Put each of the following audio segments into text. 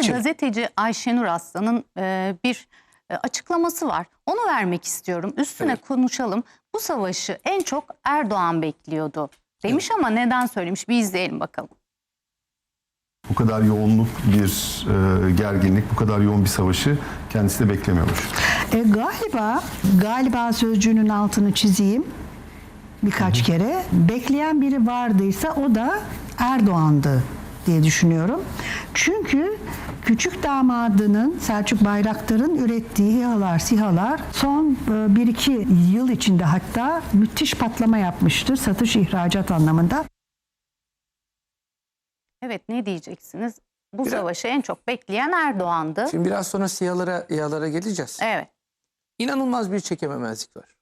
Geçelim. gazeteci Ayşenur Aslan'ın e, bir e, açıklaması var. Onu vermek istiyorum. Üstüne Evet. konuşalım. Bu savaşı en çok Erdoğan bekliyordu demiş ama neden söylemiş bir izleyelim bakalım. Bu kadar yoğunluk bir e, gerginlik, bu kadar yoğun bir savaşı kendisi de beklemiyormuş. E, galiba, galiba sözcüğünün altını çizeyim birkaç kere. Bekleyen biri vardıysa o da Erdoğan'dı diye düşünüyorum. Çünkü küçük damadının Selçuk Bayraktar'ın ürettiği İHA'lar, SİHA'lar son 1-2 yıl içinde hatta müthiş patlama yapmıştır satış ihracat anlamında. Evet ne diyeceksiniz? Bu Biraz- savaşı en çok bekleyen Erdoğan'dı. Şimdi biraz sonra siyalara, İHA'lara geleceğiz. Evet. İnanılmaz bir çekememezlik var.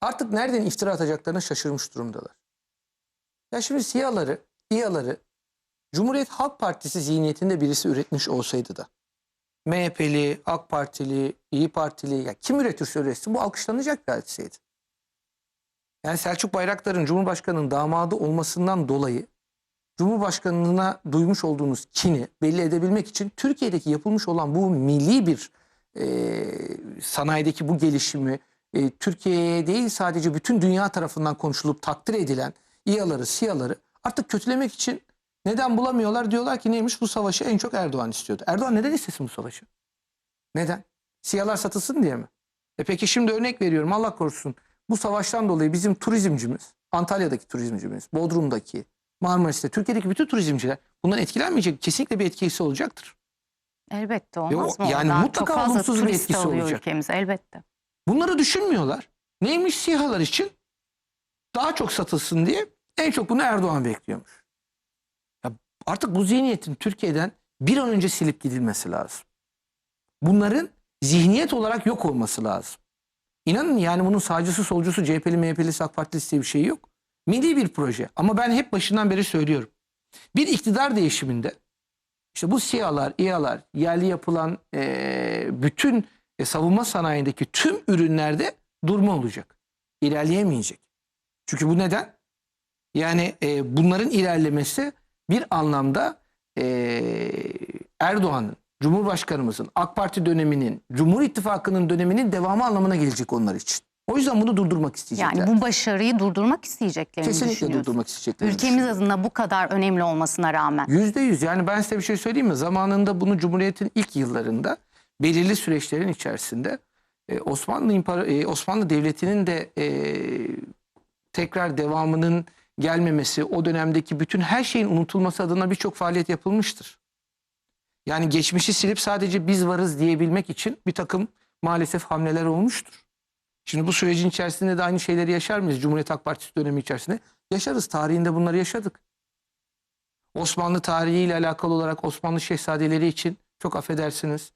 Artık nereden iftira atacaklarını şaşırmış durumdalar. Ya şimdi siyaları, İHA'ları Cumhuriyet Halk Partisi zihniyetinde birisi üretmiş olsaydı da MHP'li, AK Partili, İyi Partili ya kim üretirse üretsin bu alkışlanacak bir hadiseydi. Yani Selçuk Bayraktar'ın Cumhurbaşkanı'nın damadı olmasından dolayı Cumhurbaşkanlığına duymuş olduğunuz kini belli edebilmek için Türkiye'deki yapılmış olan bu milli bir e, sanayideki bu gelişimi e, Türkiye'ye değil sadece bütün dünya tarafından konuşulup takdir edilen İHA'ları, SİHA'ları artık kötülemek için neden bulamıyorlar? Diyorlar ki neymiş bu savaşı en çok Erdoğan istiyordu. Erdoğan neden istesin bu savaşı? Neden? SİHA'lar satılsın diye mi? E peki şimdi örnek veriyorum Allah korusun. Bu savaştan dolayı bizim turizmcimiz, Antalya'daki turizmcimiz, Bodrum'daki, Marmaris'te, Türkiye'deki bütün turizmciler bundan etkilenmeyecek. Kesinlikle bir etkisi olacaktır. Elbette olmaz o- mı? yani Daha mutlaka çok fazla olumsuz bir turist etkisi alıyor olacak. ülkemize elbette. Bunları düşünmüyorlar. Neymiş SİHA'lar için? Daha çok satılsın diye en çok bunu Erdoğan bekliyormuş. Artık bu zihniyetin Türkiye'den bir an önce silip gidilmesi lazım. Bunların zihniyet olarak yok olması lazım. İnanın yani bunun sağcısı, solcusu, CHP'li, MHP'li, AK Partilisi diye bir şey yok. Milli bir proje. Ama ben hep başından beri söylüyorum. Bir iktidar değişiminde işte bu SİHA'lar, İHA'lar, yerli yapılan eee, bütün e, savunma sanayindeki tüm ürünlerde durma olacak. İlerleyemeyecek. Çünkü bu neden? Yani e, bunların ilerlemesi bir anlamda e, Erdoğan'ın, Cumhurbaşkanımızın, AK Parti döneminin, Cumhur İttifakı'nın döneminin devamı anlamına gelecek onlar için. O yüzden bunu durdurmak isteyecekler. Yani bu başarıyı durdurmak isteyeceklerini Kesinlikle durdurmak isteyecekler. Ülkemiz adına bu kadar önemli olmasına rağmen. Yüzde yüz. Yani ben size bir şey söyleyeyim mi? Zamanında bunu Cumhuriyet'in ilk yıllarında belirli süreçlerin içerisinde e, Osmanlı İmpara- e, Osmanlı Devleti'nin de e, tekrar devamının gelmemesi, o dönemdeki bütün her şeyin unutulması adına birçok faaliyet yapılmıştır. Yani geçmişi silip sadece biz varız diyebilmek için bir takım maalesef hamleler olmuştur. Şimdi bu sürecin içerisinde de aynı şeyleri yaşar mıyız? Cumhuriyet Halk Partisi dönemi içerisinde yaşarız. Tarihinde bunları yaşadık. Osmanlı tarihiyle alakalı olarak Osmanlı şehzadeleri için çok affedersiniz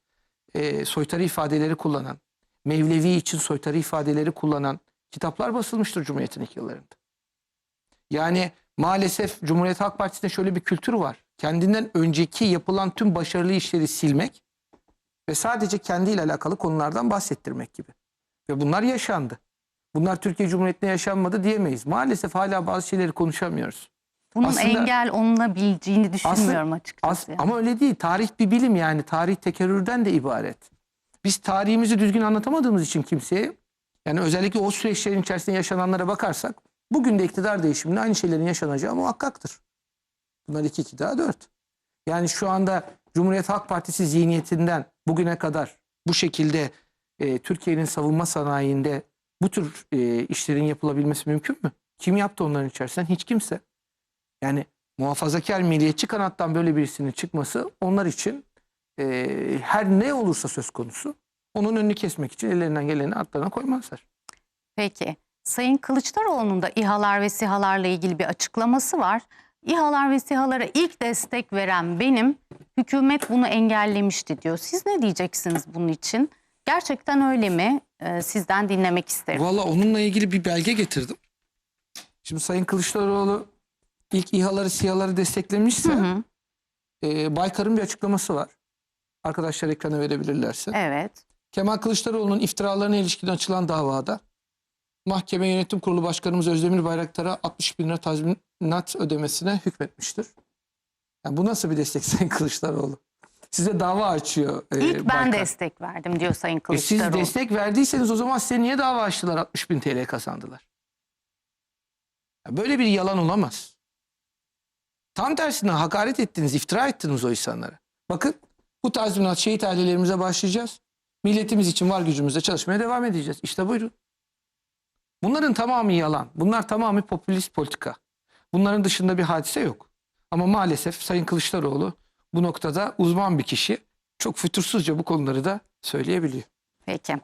e, soytarı ifadeleri kullanan, Mevlevi için soytarı ifadeleri kullanan kitaplar basılmıştır Cumhuriyet'in ilk yıllarında. Yani maalesef Cumhuriyet Halk Partisi'nde şöyle bir kültür var. Kendinden önceki yapılan tüm başarılı işleri silmek ve sadece kendiyle alakalı konulardan bahsettirmek gibi. Ve bunlar yaşandı. Bunlar Türkiye Cumhuriyeti'nde yaşanmadı diyemeyiz. Maalesef hala bazı şeyleri konuşamıyoruz. Bunun Aslında- engel olunabileceğini düşünmüyorum açıkçası. As- ama öyle değil. Tarih bir bilim yani. Tarih tekerrürden de ibaret. Biz tarihimizi düzgün anlatamadığımız için kimseye yani özellikle o süreçlerin içerisinde yaşananlara bakarsak bugün de iktidar değişiminde aynı şeylerin yaşanacağı muhakkaktır. Bunlar iki iki daha dört. Yani şu anda Cumhuriyet Halk Partisi zihniyetinden bugüne kadar bu şekilde e, Türkiye'nin savunma sanayinde bu tür e, işlerin yapılabilmesi mümkün mü? Kim yaptı onların içerisinden? Hiç kimse. Yani muhafazakar milliyetçi kanattan böyle birisinin çıkması onlar için e, her ne olursa söz konusu onun önünü kesmek için ellerinden geleni atlarına koymazlar. Peki. Sayın Kılıçdaroğlu'nun da İHA'lar ve SİHA'larla ilgili bir açıklaması var. İHA'lar ve SİHA'lara ilk destek veren benim, hükümet bunu engellemişti diyor. Siz ne diyeceksiniz bunun için? Gerçekten öyle mi? Ee, sizden dinlemek isterim. Valla onunla ilgili bir belge getirdim. Şimdi Sayın Kılıçdaroğlu ilk İHA'ları SİHA'ları desteklemişse Hı hı, e, Baykar'ın bir açıklaması var. Arkadaşlar ekrana verebilirlerse. evet. Kemal Kılıçdaroğlu'nun iftiralarına ilişkin açılan davada Mahkeme Yönetim Kurulu Başkanımız Özdemir Bayraktar'a 60 bin lira tazminat ödemesine hükmetmiştir. Yani bu nasıl bir destek Sayın Kılıçdaroğlu? size dava açıyor. e, İlk ben Baykar. destek verdim diyor Sayın E Kılıçdaroğlu. siz destek verdiyseniz o zaman size niye dava açtılar 60 bin TL kazandılar? Ya Böyle bir yalan olamaz. Tam tersine hakaret ettiniz, iftira ettiniz o insanlara. Bakın bu tazminat şehit ailelerimize başlayacağız. Milletimiz için var gücümüzle çalışmaya devam edeceğiz. İşte buyurun. Bunların tamamı yalan. Bunlar tamamı popülist politika. Bunların dışında bir hadise yok. Ama maalesef Sayın Kılıçdaroğlu bu noktada uzman bir kişi. Çok fütursuzca bu konuları da söyleyebiliyor. Peki.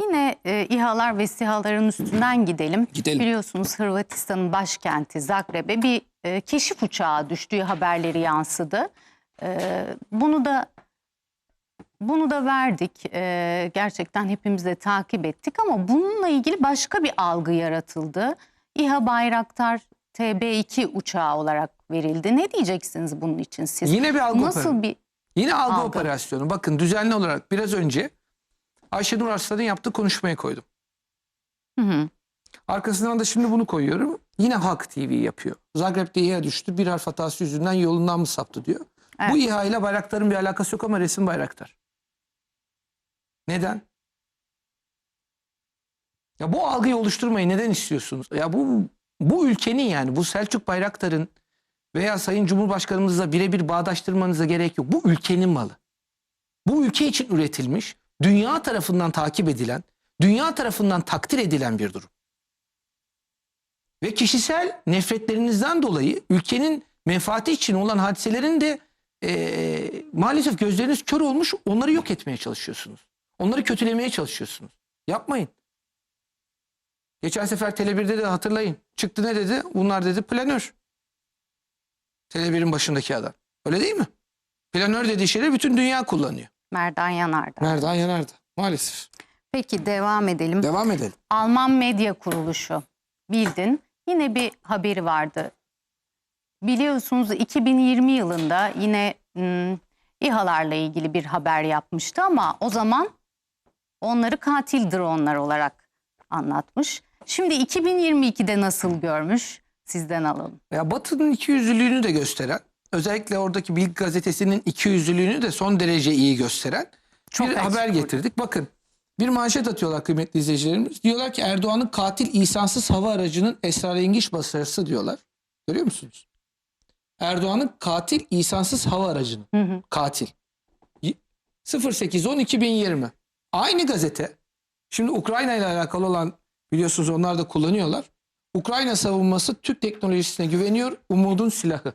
Yine e, İHA'lar ve SİHA'ların üstünden gidelim. Gidelim. Biliyorsunuz Hırvatistan'ın başkenti Zagreb'e bir e, keşif uçağı düştüğü haberleri yansıdı. E, bunu da bunu da verdik. E, gerçekten hepimiz de takip ettik ama bununla ilgili başka bir algı yaratıldı. İHA Bayraktar TB2 uçağı olarak verildi. Ne diyeceksiniz bunun için siz? Yine bir algı Nasıl operasyonu. bir Yine algı, Algı. operasyonu. Bakın düzenli olarak biraz önce Ayşenur Arslan'ın yaptığı konuşmayı koydum. Hı hı. Arkasından da şimdi bunu koyuyorum. Yine Halk TV yapıyor. Zagreb'de İHA düştü. Bir harf hatası yüzünden yolundan mı saptı diyor. Evet. Bu İHA ile bayrakların bir alakası yok ama resim bayraktar. Neden? Ya bu algıyı oluşturmayı neden istiyorsunuz? Ya bu bu ülkenin yani bu Selçuk Bayraktar'ın veya Sayın Cumhurbaşkanımızla birebir bağdaştırmanıza gerek yok. Bu ülkenin malı. Bu ülke için üretilmiş, dünya tarafından takip edilen, dünya tarafından takdir edilen bir durum. Ve kişisel nefretlerinizden dolayı ülkenin menfaati için olan hadiselerin de eee, maalesef gözleriniz kör olmuş onları yok etmeye çalışıyorsunuz. Onları kötülemeye çalışıyorsunuz. Yapmayın. Geçen sefer Tele1'de de hatırlayın. Çıktı ne dedi? Bunlar dedi planör. Tele1'in başındaki adam. Öyle değil mi? Planör dediği şeyleri bütün dünya kullanıyor. Merdan Yanardağ. Merdan Yanardağ. Maalesef. Peki devam edelim. Devam edelim. Alman Medya Kuruluşu bildin yine bir haberi vardı. Biliyorsunuz 2020 yılında yine hmm, İHA'larla ilgili bir haber yapmıştı ama o zaman onları katil dronlar olarak anlatmış. Şimdi 2022'de nasıl görmüş sizden alalım. Ya Batı'nın ikiyüzlülüğünü de gösteren, özellikle oradaki Bild gazetesinin ikiyüzlülüğünü de son derece iyi gösteren Çok bir haber getirdik. Bakın bir manşet atıyorlar kıymetli izleyicilerimiz. Diyorlar ki Erdoğan'ın katil insansız hava aracının esrarengiz başarısı diyorlar. Görüyor musunuz? Erdoğan'ın katil insansız hava aracının Hı hı. katil. Y- 08-10-2020. Aynı gazete. Şimdi Ukrayna ile alakalı olan biliyorsunuz onlar da kullanıyorlar. Ukrayna savunması Türk teknolojisine güveniyor. Umudun silahı.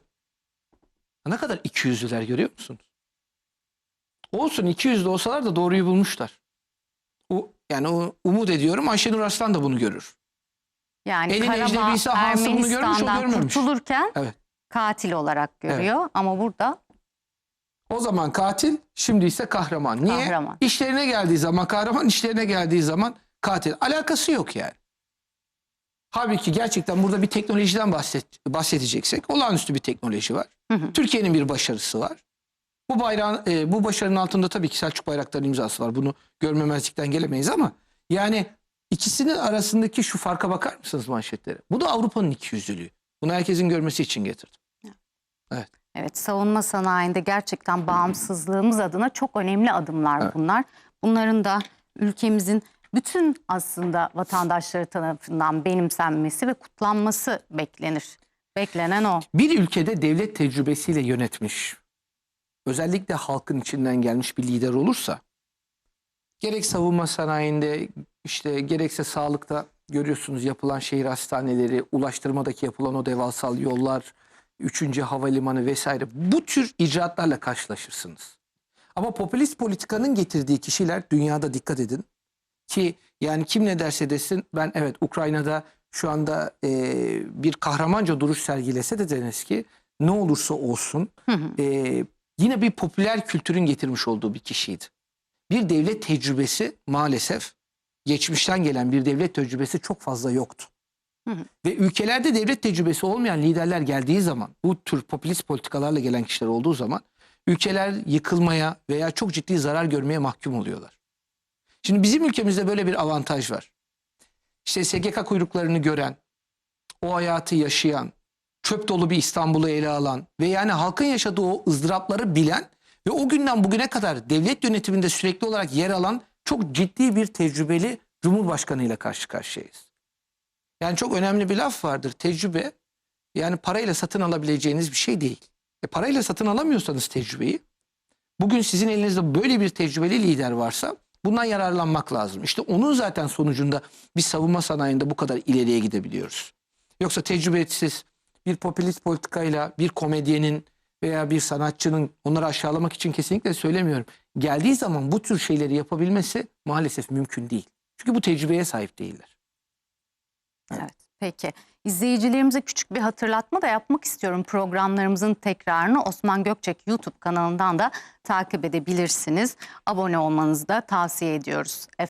Ne kadar ikiyüzlüler görüyor musunuz? Olsun ikiyüzlü olsalar da doğruyu bulmuşlar. O, yani o, umut ediyorum Ayşenur Arslan da bunu görür. Yani Elin Karabağ bunu görmüş, o Ermenistan'dan görmemiş. kurtulurken Evet. katil olarak görüyor ama burada O zaman katil, şimdi ise kahraman. Niye? Kahraman. İşlerine geldiği zaman kahraman, işlerine geldiği zaman katil. Alakası yok yani. Halbuki gerçekten burada bir teknolojiden bahset, bahsedeceksek olağanüstü bir teknoloji var. Türkiye'nin bir başarısı var. Bu bayrağın, e, bu başarının altında tabii ki Selçuk Bayraktar'ın imzası var. Bunu görmemezlikten gelemeyiz ama yani ikisinin arasındaki şu farka bakar mısınız manşetlere? Bu da Avrupa'nın ikiyüzlülüğü. Bunu herkesin görmesi için getirdim. Evet savunma sanayinde gerçekten bağımsızlığımız adına çok önemli adımlar Evet. bunlar. Bunların da ülkemizin bütün aslında vatandaşları tarafından benimsenmesi ve kutlanması beklenir. Beklenen o. Bir ülkede devlet tecrübesiyle yönetmiş, özellikle halkın içinden gelmiş bir lider olursa, gerek savunma sanayinde, işte gerekse sağlıkta görüyorsunuz yapılan şehir hastaneleri, ulaştırmadaki yapılan o devasal yollar, 3. havalimanı vesaire bu tür icraatlarla karşılaşırsınız. Ama popülist politikanın getirdiği kişiler dünyada dikkat edin ki yani kim ne derse desin ben evet Ukrayna'da şu anda e, bir kahramanca duruş sergilese de deniz ki ne olursa olsun Hı hı. e, yine bir popüler kültürün getirmiş olduğu bir kişiydi. Bir devlet tecrübesi maalesef geçmişten gelen bir devlet tecrübesi çok fazla yoktu. Ve ülkelerde devlet tecrübesi olmayan liderler geldiği zaman bu tür popülist politikalarla gelen kişiler olduğu zaman ülkeler yıkılmaya veya çok ciddi zarar görmeye mahkum oluyorlar. Şimdi bizim ülkemizde böyle bir avantaj var. İşte SGK kuyruklarını gören, o hayatı yaşayan, çöp dolu bir İstanbul'u ele alan ve yani halkın yaşadığı o ızdırapları bilen Ve o günden bugüne kadar devlet yönetiminde sürekli olarak yer alan çok ciddi bir tecrübeli Cumhurbaşkanı ile karşı karşıyayız. Yani çok önemli bir laf vardır. Tecrübe yani parayla satın alabileceğiniz bir şey değil. E parayla satın alamıyorsanız tecrübeyi bugün sizin elinizde böyle bir tecrübeli lider varsa bundan yararlanmak lazım. İşte onun zaten sonucunda biz savunma sanayinde bu kadar ileriye gidebiliyoruz. Yoksa tecrübesiz bir popülist politikayla bir komedyenin veya bir sanatçının onları aşağılamak için kesinlikle söylemiyorum. Geldiği zaman bu tür şeyleri yapabilmesi maalesef mümkün değil. Çünkü bu tecrübeye sahip değiller. Evet, peki. İzleyicilerimize küçük bir hatırlatma da yapmak istiyorum. Programlarımızın tekrarını Osman Gökçek YouTube kanalından da takip edebilirsiniz. Abone olmanızı da tavsiye ediyoruz.